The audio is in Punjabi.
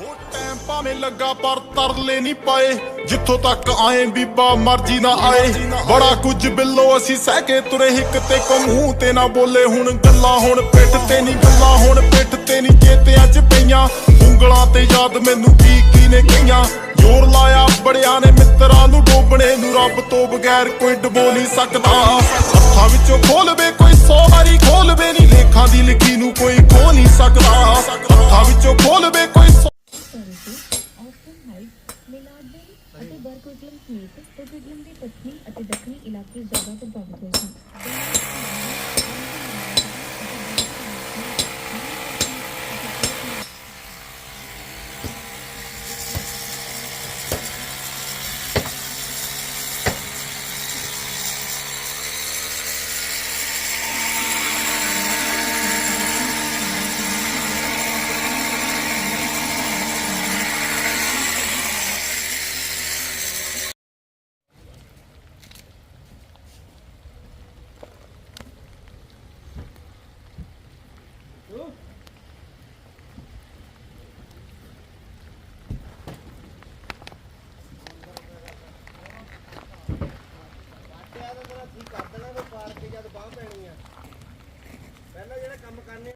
ਹੋ ਟਾਈਮ ਭਾਵੇਂ ਲੱਗਾ ਪਰ ਤਰਲੇ ਨਹੀਂ ਪਾਏ। ਜਿੱਥੋਂ ਤੱਕ ਆਏ ਬੀਬਾ ਮਰਜ਼ੀ ਨਾ ਆਏ। ਬੜਾ ਕੁਝ ਬਿੱਲੋ ਅਸੀਂ ਸਹਿ ਕੇ ਤੁਰੇ ਹਿੱਕ ਤੇ ਕੋ ਮੂੰਹ ਤੇ ਨਾ ਬੋਲੇ। ਹੁਣ ਗੱਲਾਂ ਹੁਣ ਪਿੱਠ ਤੇ ਨਹੀਂ, ਗੱਲਾਂ ਹੁਣ ਪਿੱਠ ਤੇ ਨਹੀਂ। ਚੇਤਿਆਂ 'ਚ ਪਈਆਂ, ਉਂਗਲਾਂ ਤੇ ਯਾਦ ਮੈਨੂੰ ਕੀ ਕੀ ਨੇ ਕਹੀਆਂ ਜ਼ੋਰ ਲਾਇਆ ਬੜਿਆਂ ਨੇ ਮਿੱਤਰਾਂ ਨੂੰ ਡੋਬਣੇ ਨੂੰ। ਰੱਬ ਤੋਂ ਬਗੈਰ ਕੋਈ ਡਬੋ ਨਹੀਂ ਸਕਦਾ। ਹੱਥਾਂ ਵਿੱਚੋਂ ਖੋਲਵੇ ਕੋਈ ਸੌ ਵਾਰੀ ਖੋਲਵੇ ਨਹੀਂ। ਲੇਖਾਂ ਦੀ ਲਿਖੀ ਨੂੰ ਕੋਈ ਖੋ ਨਹੀਂ ਸਕਦਾ। ਮਿਲਾਡਨ ਅਤੇ ਬਰਕੋਟਲਮ ਸਮੇਤ ਕੋਟਲਮ ਦੀ ਪੱਛਮੀ ਅਤੇ ਦੱਖਣੀ ਇਲਾਕੇ ਜ਼ਿਆਦਾ ਪ੍ਰਭਾਵਿਤ ਹੋਏ ਸਨ।